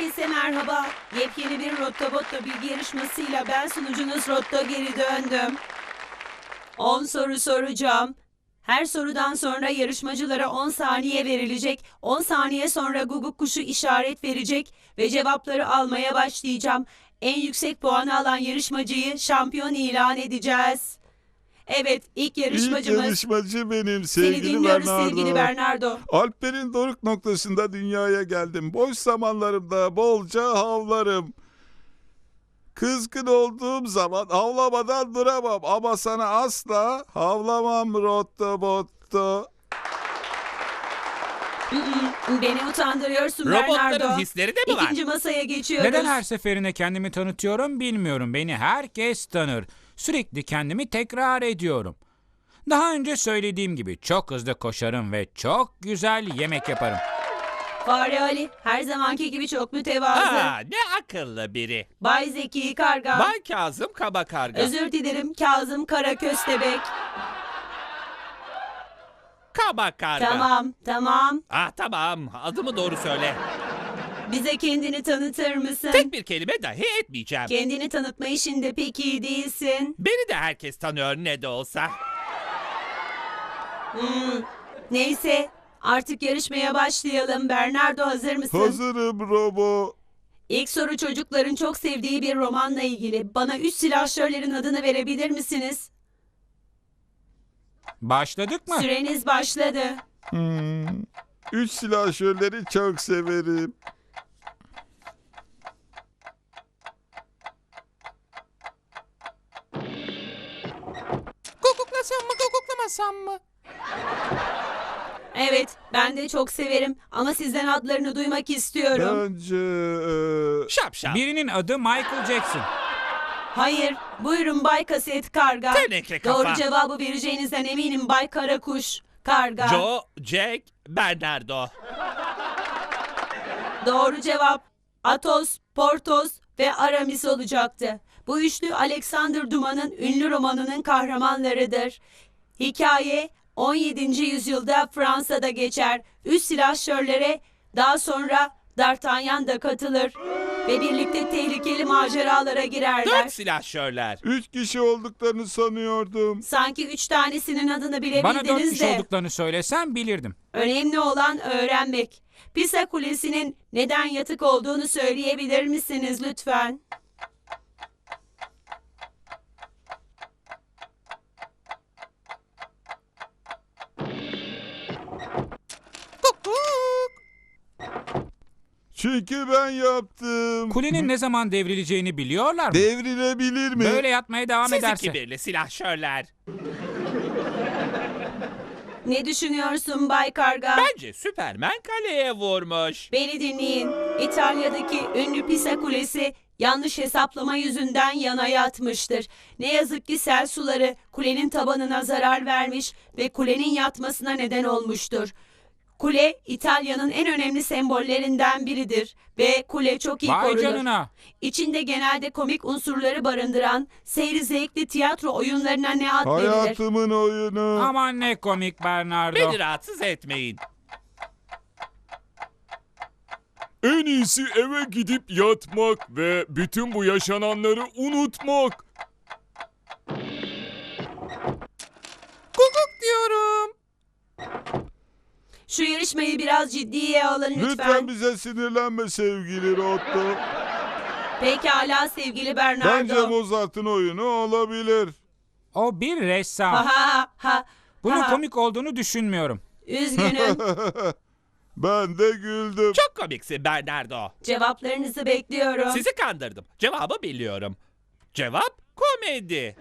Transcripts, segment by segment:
Herkese merhaba. Yepyeni bir Rotta bilgi yarışmasıyla ben sunucunuz Rotta geri döndüm. 10 soru soracağım. Her sorudan sonra yarışmacılara 10 saniye verilecek. 10 saniye sonra Google kuşu işaret verecek ve cevapları almaya başlayacağım. En yüksek puanı alan yarışmacıyı şampiyon ilan edeceğiz. Evet, ilk İlk yarışmacımız. yarışmacı benim Seni sevgili dinliyoruz Bernardo. sevgili Bernardo. Alplerin doruk noktasında dünyaya geldim. Boş zamanlarımda bolca havlarım. Kızgın olduğum zaman havlamadan duramam ama sana asla havlamam rotto botto. Beni utandırıyorsun Robotların Bernardo. hisleri de mi var? İkinci masaya geçiyoruz. Neden her seferinde kendimi tanıtıyorum bilmiyorum. Beni herkes tanır. Sürekli kendimi tekrar ediyorum. Daha önce söylediğim gibi çok hızlı koşarım ve çok güzel yemek yaparım. Fare Ali her zamanki gibi çok mütevazı. Aa, ne akıllı biri. Bay Zeki Karga. Bay Kazım Kaba Karga. Özür dilerim Kazım Kara Köstebek. Kaba Karga. Tamam tamam. Ah tamam adımı doğru söyle. Bize kendini tanıtır mısın? Tek bir kelime dahi etmeyeceğim. Kendini tanıtma işinde pek iyi değilsin. Beni de herkes tanıyor ne de olsa. Hmm, Neyse artık yarışmaya başlayalım. Bernardo hazır mısın? Hazırım Robo. İlk soru çocukların çok sevdiği bir romanla ilgili. Bana üç silahşörlerin adını verebilir misiniz? Başladık mı? Süreniz başladı. Hmm. Üç silahşörleri çok severim. Guguklasam mı guguklamasam mı? Evet ben de çok severim ama sizden adlarını duymak istiyorum. Bence... e, Şapşal. Birinin adı Michael Jackson. Hayır. Buyurun Bay Kaset Karga. Teneke kafa. Doğru cevabı vereceğinizden eminim Bay Karakuş. Karga. Joe, Jack, Bernardo. Doğru cevap Atos, Portos ve Aramis olacaktı. Bu üçlü Alexander Dumas'ın ünlü romanının kahramanlarıdır. Hikaye 17. yüzyılda Fransa'da geçer. Üç silahşörlere daha sonra D'Artagnan da katılır ve birlikte tehlikeli maceralara girerler. Dört silahşörler. Üç kişi olduklarını sanıyordum. Sanki üç tanesinin adını Bana dört bilebildiniz kişi de. olduklarını söylesen bilirdim. Önemli olan öğrenmek. Pisa Kulesi'nin neden yatık olduğunu söyleyebilir misiniz lütfen? Çünkü ben yaptım. Kulenin ne zaman devrileceğini biliyorlar mı? Devrilebilir mi? Böyle yatmaya devam Siz ederse. kibirli silahşörler. Ne düşünüyorsun Bay Karga? Bence Süpermen kaleye vurmuş. Beni dinleyin. İtalya'daki ünlü Pisa Kulesi yanlış hesaplama yüzünden yana yatmıştır. Ne yazık ki sel suları kulenin tabanına zarar vermiş ve kulenin yatmasına neden olmuştur. Kule İtalya'nın en önemli sembollerinden biridir ve kule çok iyi Vay korunur. canına. İçinde genelde komik unsurları barındıran seyri zevkli tiyatro oyunlarına ne ad verilir? Hayatımın oyunu. Aman ne komik Bernardo. Beni rahatsız etmeyin. En iyisi eve gidip yatmak ve bütün bu yaşananları unutmak. Guguk diyorum. Şu yarışmayı biraz ciddiye alın lütfen. Lütfen bize sinirlenme sevgili Rotto. Pekala sevgili Bernardo. Bence Mozart'ın oyunu olabilir. O bir ressam. Ha ha ha. Bunun ha. komik olduğunu düşünmüyorum. Üzgünüm. Ben de güldüm. Çok komiksin Bernardo. Cevaplarınızı bekliyorum. Sizi kandırdım. Cevabı biliyorum. Cevap komedi.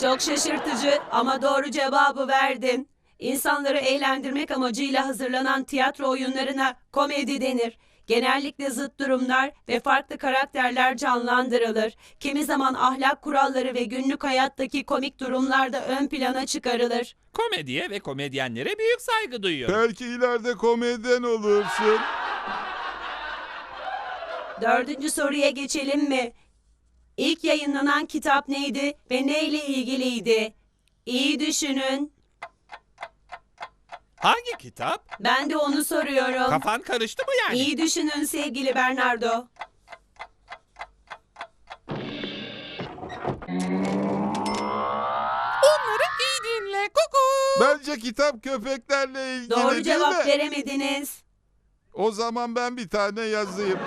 Çok şaşırtıcı ama doğru cevabı verdin. İnsanları eğlendirmek amacıyla hazırlanan tiyatro oyunlarına komedi denir. Genellikle zıt durumlar ve farklı karakterler canlandırılır. Kimi zaman ahlak kuralları ve günlük hayattaki komik durumlar da ön plana çıkarılır. Komediye ve komedyenlere büyük saygı duyuyorum. Belki ileride komedyen olursun. Dördüncü soruya geçelim mi? İlk yayınlanan kitap neydi ve neyle ilgiliydi? İyi düşünün. Hangi kitap? Ben de onu soruyorum. Kafan karıştı mı yani? İyi düşünün sevgili Bernardo. Onları iyi dinle kuku. Bence kitap köpeklerle ilgili Doğru değil cevap mi? veremediniz. O zaman ben bir tane yazayım.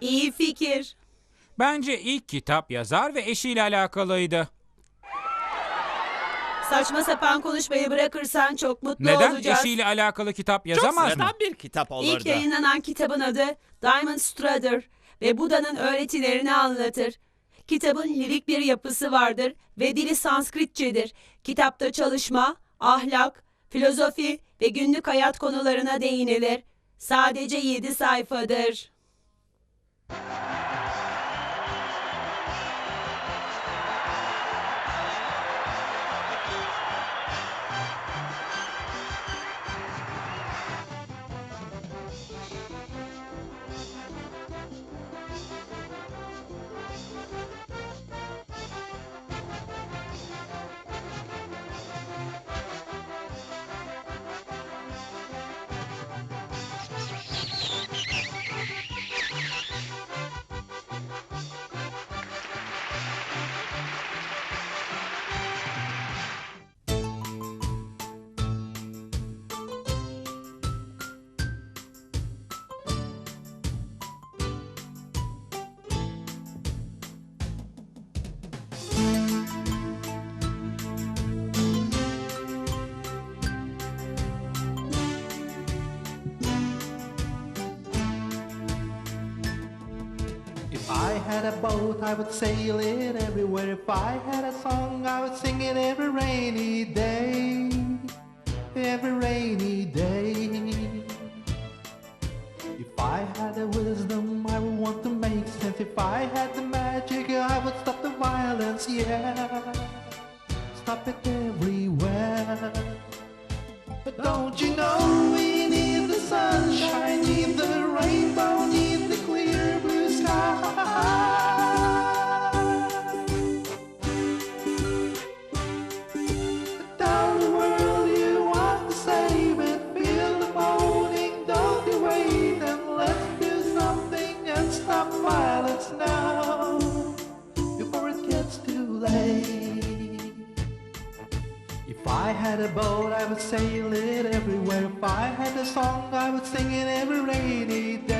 İyi fikir. Bence ilk kitap yazar ve eşiyle alakalıydı. Saçma sapan konuşmayı bırakırsan çok mutlu Neden olacağız. eşiyle alakalı kitap Çok yazamaz mı? sıradan bir kitap olurdu. İlk yayınlanan kitabın adı Diamond Struther ve Buda'nın öğretilerini anlatır. Kitabın lirik bir yapısı vardır ve dili Sanskritçedir. Kitapta çalışma, ahlak, filozofi ve günlük hayat konularına değinilir. Sadece 7 sayfadır. Had a boat, I would sail it everywhere. If I had a song, I would sing it every rainy day. Every rainy day. If I had the wisdom, I would want to make sense. If I had the magic, I would stop the violence, yeah. Stop it everywhere. But don't you know had a boat, I would sail it everywhere. If I had a song, I would sing it every rainy day.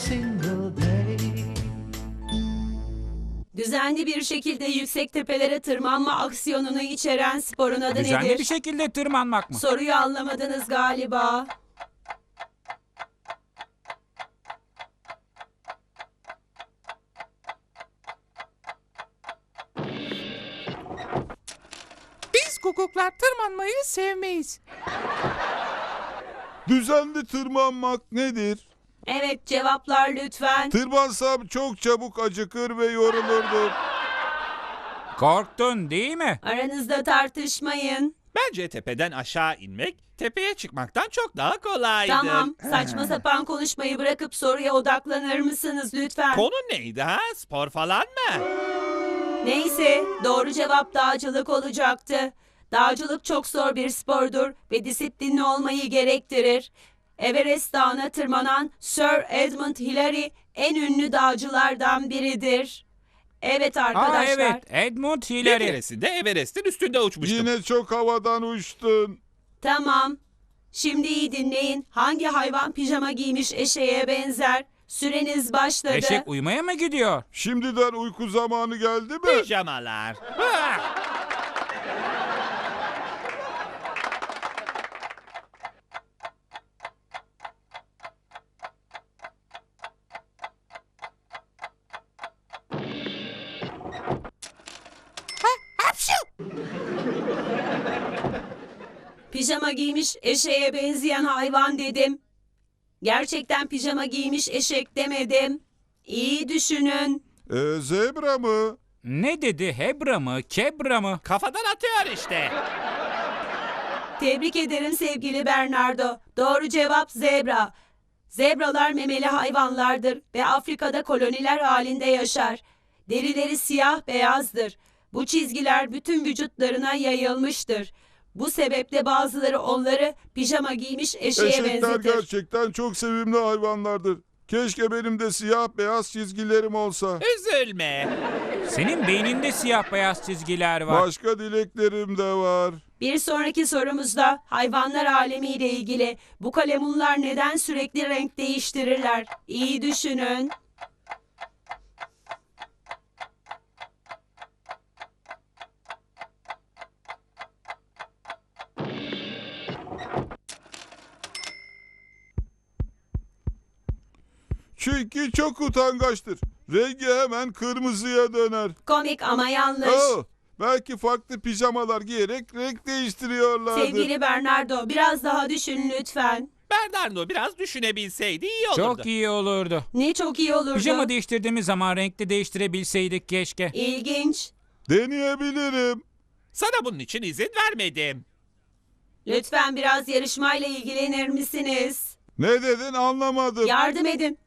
Single day. Düzenli bir şekilde yüksek tepelere tırmanma aksiyonunu içeren sporun adı Düzenli nedir? bir şekilde tırmanmak mı? Soruyu anlamadınız galiba. Biz kukuklar tırmanmayı sevmeyiz. Düzenli tırmanmak nedir? Evet cevaplar lütfen. Tırmansam çok çabuk acıkır ve yorulurdum. Korktun değil mi? Aranızda tartışmayın. Bence tepeden aşağı inmek tepeye çıkmaktan çok daha kolaydır. Tamam saçma sapan konuşmayı bırakıp soruya odaklanır mısınız lütfen? Konu neydi ha? Spor falan mı? Neyse, doğru cevap dağcılık olacaktı. Dağcılık çok zor bir spordur ve disiplinli olmayı gerektirir. Everest Dağı'na tırmanan Sir Edmund Hillary en ünlü dağcılardan biridir. Evet Aa arkadaşlar. evet Edmund Bir Hillary. keresinde Everest'in üstünde uçmuştum. Yine çok havadan uçtun. Tamam. Şimdi iyi dinleyin. Hangi hayvan pijama giymiş eşeğe benzer? Süreniz başladı. Eşek uyumaya mı gidiyor? Şimdiden uyku zamanı geldi mi? Pijamalar. Ah! Pijama giymiş eşeğe benzeyen hayvan dedim. Gerçekten pijama giymiş eşek demedim. İyi düşünün. Ee, zebra mı? Ne dedi Hebra mı Kebra mı? Kafadan atıyor işte. Tebrik ederim sevgili Bernardo. Doğru cevap zebra. Zebralar memeli hayvanlardır ve Afrika'da koloniler halinde yaşar. Derileri siyah beyazdır. Bu çizgiler bütün vücutlarına yayılmıştır. Bu sebeple bazıları onları pijama giymiş eşeğe Eşekler benzetir. gerçekten çok sevimli hayvanlardır. Keşke benim de siyah beyaz çizgilerim olsa. Üzülme. Senin beyninde siyah beyaz çizgiler var. Başka dileklerim de var. Bir sonraki sorumuzda hayvanlar alemiyle ilgili bu kalemunlar neden sürekli renk değiştirirler? İyi düşünün. Çünkü çok utangaçtır. Rengi hemen kırmızıya döner. Komik ama yanlış. Oh, belki farklı pijamalar giyerek renk değiştiriyorlardır. Sevgili Bernardo biraz daha düşün lütfen. Bernardo biraz düşünebilseydi iyi olurdu. Çok iyi olurdu. Ne çok iyi olurdu. Pijama değiştirdiğimiz zaman renkli değiştirebilseydik keşke. İlginç. Deneyebilirim. Sana bunun için izin vermedim. Lütfen biraz yarışmayla ilgilenir misiniz? Ne dedin anlamadım. Yardım edin.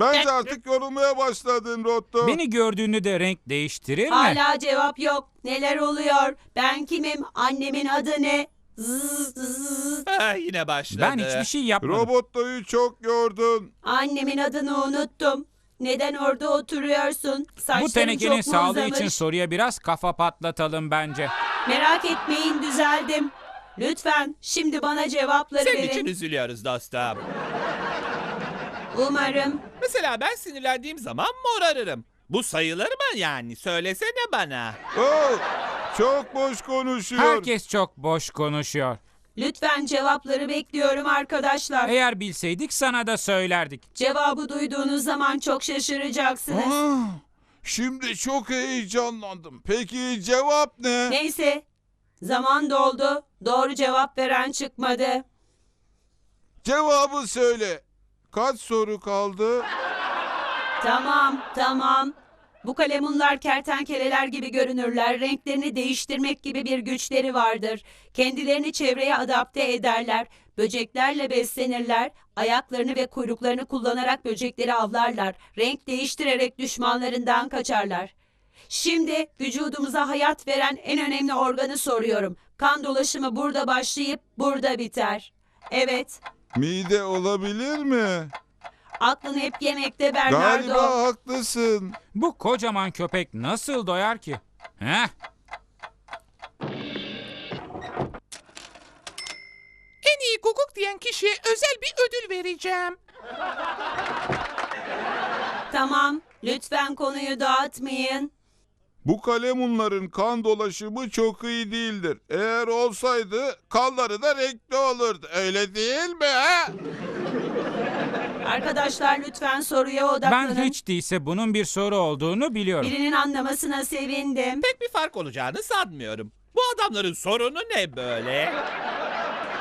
Bence artık yorulmaya başladın Rotto. Beni gördüğünde de renk değiştirir mi? Hala cevap yok. Neler oluyor? Ben kimim? Annemin adı ne? Zzz, zzz. Ah, yine başladı. Ben hiçbir şey yapmadım. Robottoyu çok yordun. Annemin adını unuttum. Neden orada oturuyorsun? Saçların Bu tenekenin çok mu sağlığı uzamış? için soruya biraz kafa patlatalım bence. Merak etmeyin düzeldim. Lütfen şimdi bana cevapları Senin verin. için üzülüyoruz dostum. Umarım. Mesela ben sinirlendiğim zaman morarırım. Bu sayılır mı yani? Söylesene bana. Oh, çok boş konuşuyor. Herkes çok boş konuşuyor. Lütfen cevapları bekliyorum arkadaşlar. Eğer bilseydik sana da söylerdik. Cevabı duyduğunuz zaman çok şaşıracaksınız. Ah, şimdi çok heyecanlandım. Peki cevap ne? Neyse. Zaman doldu. Doğru cevap veren çıkmadı. Cevabı söyle. Kaç soru kaldı? Tamam, tamam. Bu kalemunlar kertenkeleler gibi görünürler. Renklerini değiştirmek gibi bir güçleri vardır. Kendilerini çevreye adapte ederler. Böceklerle beslenirler. Ayaklarını ve kuyruklarını kullanarak böcekleri avlarlar. Renk değiştirerek düşmanlarından kaçarlar. Şimdi vücudumuza hayat veren en önemli organı soruyorum. Kan dolaşımı burada başlayıp burada biter. Evet, Mide olabilir mi? aklın hep yemekte Bernardo. Galiba haklısın. Bu kocaman köpek nasıl doyar ki? Heh, En iyi guguk diyen kişiye özel bir ödül vereceğim. Tamam, lütfen konuyu dağıtmayın. Bu kalemunların kan dolaşımı çok iyi değildir. Eğer olsaydı kanları da renkli olurdu. Öyle değil mi? ha? Arkadaşlar lütfen soruya odaklanın. ben hiç değilse bunun bir soru olduğunu biliyorum. Birinin anlamasına sevindim. Pek bir fark olacağını sanmıyorum. Bu adamların sorunu ne böyle?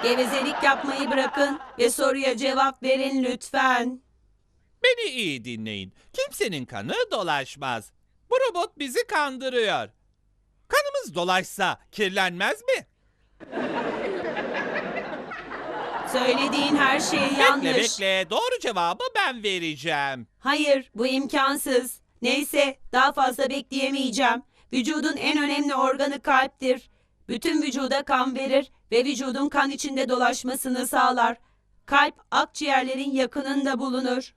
Gevezelik yapmayı bırakın ve soruya cevap verin lütfen. Beni iyi dinleyin. Kimsenin kanı dolaşmaz. Bu robot bizi kandırıyor. Kanımız dolaşsa kirlenmez mi? Söylediğin her şey yanlış. Bekle bekle. Doğru cevabı ben vereceğim. Hayır, bu imkansız. Neyse, daha fazla bekleyemeyeceğim. Vücudun en önemli organı kalptir. Bütün vücuda kan verir ve vücudun kan içinde dolaşmasını sağlar. Kalp akciğerlerin yakınında bulunur.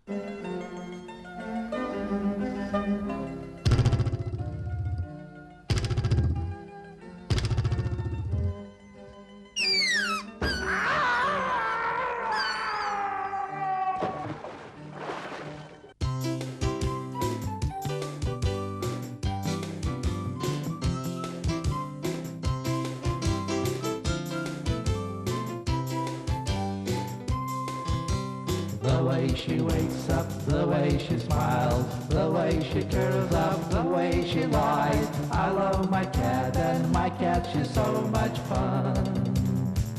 Way she wakes up, the way she smiles, the way she curls up, the way she lies. I love my cat and my cat, she's so much fun.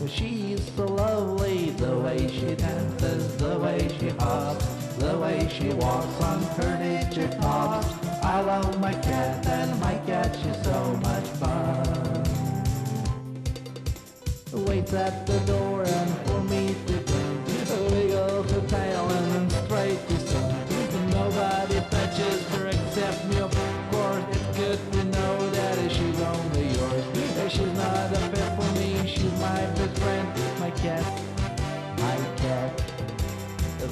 She's so lovely, the way she dances, the way she hops, the way she walks on furniture tops. I love my cat and my cat, she's so much fun waits at the door and for me to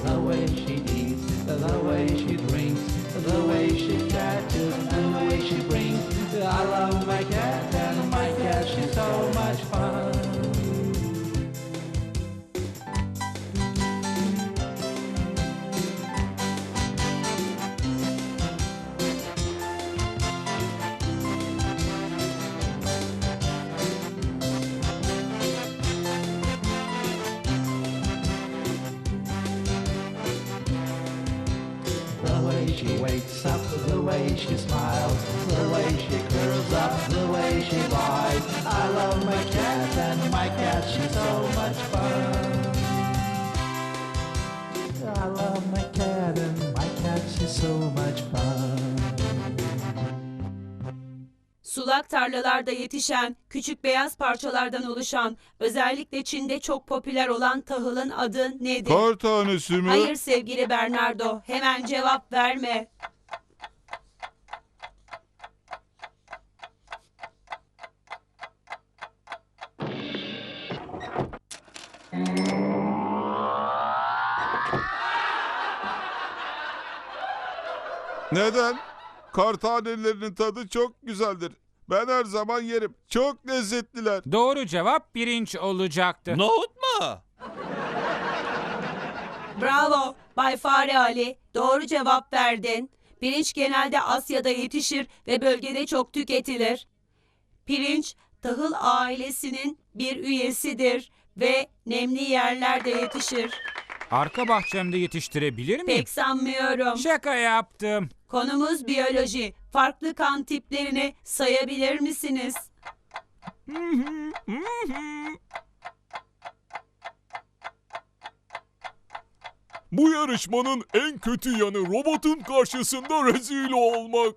The way she eats, the way she drinks, the way she catches, the way she brings. I love my cat and my cat, she's so much fun. Way she smiles, the way she curls up, the way she lies. I love my cat and my cat, she's so much fun. I love my cat and my cat, she's so much fun. Sulak tarlalarda yetişen, küçük beyaz parçalardan oluşan, özellikle Çin'de çok popüler olan tahılın adı nedir? Kar tanesi mi? Hayır sevgili Bernardo, hemen cevap verme. Neden? Kar tanelerinin tadı çok güzeldir. Ben her zaman yerim. Çok lezzetliler. Doğru cevap pirinç olacaktı. Nohut mu? Bravo, Bay Fare Ali. Doğru cevap verdin. Pirinç genelde Asya'da yetişir ve bölgede çok tüketilir. Pirinç, tahıl ailesinin bir üyesidir ve nemli yerlerde yetişir. Arka bahçemde yetiştirebilir miyim? Pek sanmıyorum. Şaka yaptım. Konumuz biyoloji. Farklı kan tiplerini sayabilir misiniz? Bu yarışmanın en kötü yanı robotun karşısında rezil olmak.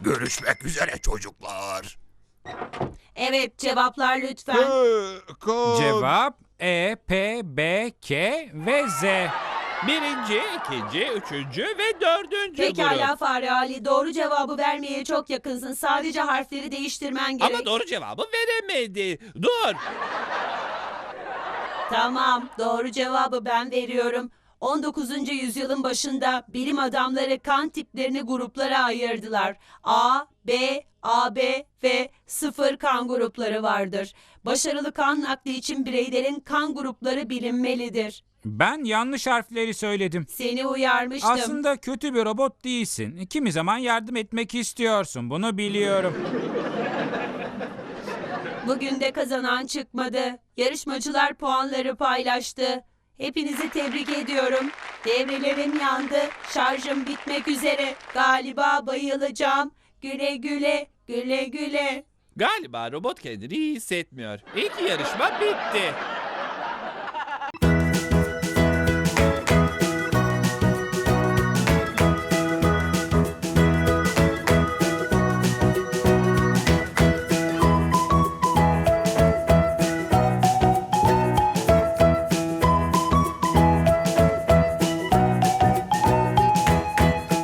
Görüşmek üzere çocuklar. Evet, cevaplar lütfen. Kan... Cevap E, P, B, K ve Z. Birinci, ikinci, üçüncü ve dördüncü Pekala grup. Fare Ali, doğru cevabı vermeye çok yakınsın. Sadece harfleri değiştirmen gerek. Ama doğru cevabı veremedi. Dur. Tamam, doğru cevabı ben veriyorum. 19. yüzyılın başında bilim adamları kan tiplerini gruplara ayırdılar. A, B, AB ve sıfır kan grupları vardır. Başarılı kan nakli için bireylerin kan grupları bilinmelidir. Ben yanlış harfleri söyledim. Seni uyarmıştım. Aslında kötü bir robot değilsin. Kimi zaman yardım etmek istiyorsun. Bunu biliyorum. Bugün de kazanan çıkmadı. Yarışmacılar puanları paylaştı. Hepinizi tebrik ediyorum. Devrelerim yandı. Şarjım bitmek üzere. Galiba bayılacağım. Güle güle, güle güle. Galiba robot kendini iyi hissetmiyor. İlk yarışma bitti.